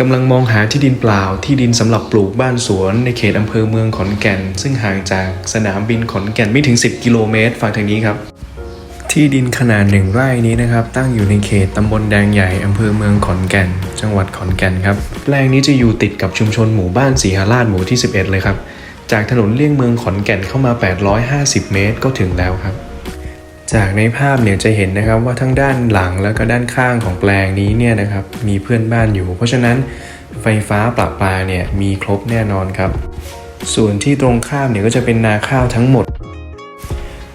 กำลังมองหาที่ดินเปล่าที่ดินสำหรับปลูกบ้านสวนในเขตอำเภอเมืองขอนแก่น ซึ่งห่างจากสนามบินขอนแก่นไม่ถึง 10 กิโลเมตรฝั่งทางนี้ครับ ที่ดินขนาดหนึ่งไร่นี้นะครับ ตั้งอยู่ในเขตตำบลแดงใหญ่อำเภอเมืองขอนแก่น จังหวัดขอนแก่นครับแปลงนี้จะอยู่ติดกับชุมชนหมู่บ้านสีหราชหมู่ที่ 11 เลยครับ จากถนนเลี่ยงเมืองขอนแก่นเข้ามา 850 เมตรก็ถึงแล้วครับ จากในภาพเนี่ยจะเห็นนะครับว่าทั้งด้านหลังแล้วก็ด้านข้างของแปลงนี้เนี่ยนะครับมีเพื่อนบ้านอยู่ เพราะฉะนั้นไฟฟ้าประปาเนี่ยมีครบแน่นอนครับ ส่วนที่ตรงข้ามเนี่ยก็จะเป็นนาข้าวทั้งหมด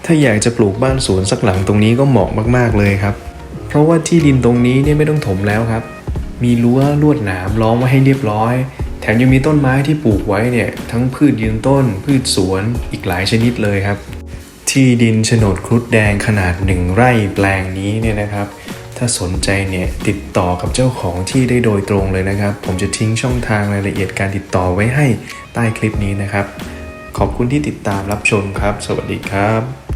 ถ้าอยากจะปลูกบ้านสวนสักหลังตรงนี้ก็เหมาะมาก ๆเลยครับ เพราะว่าที่ดินตรงนี้เนี่ยไม่ต้องถมแล้วครับ มีรั้วลวดหนามล้อมไว้ให้เรียบร้อย แถมยังมีต้นไม้ที่ปลูกไว้เนี่ยทั้งพืชยืนต้น พืชสวนอีกหลายชนิดเลยครับ ที่ดินโฉนดครุฑแดงขนาดหนึ่งไร่แปลงนี้เนี่ยนะครับ ถ้าสนใจเนี่ยติดต่อกับเจ้าของที่ได้โดยตรงเลยนะครับ ผมจะทิ้งช่องทางรายละเอียดการติดต่อไว้ให้ใต้คลิปนี้นะครับ ขอบคุณที่ติดตามรับชมครับ สวัสดีครับ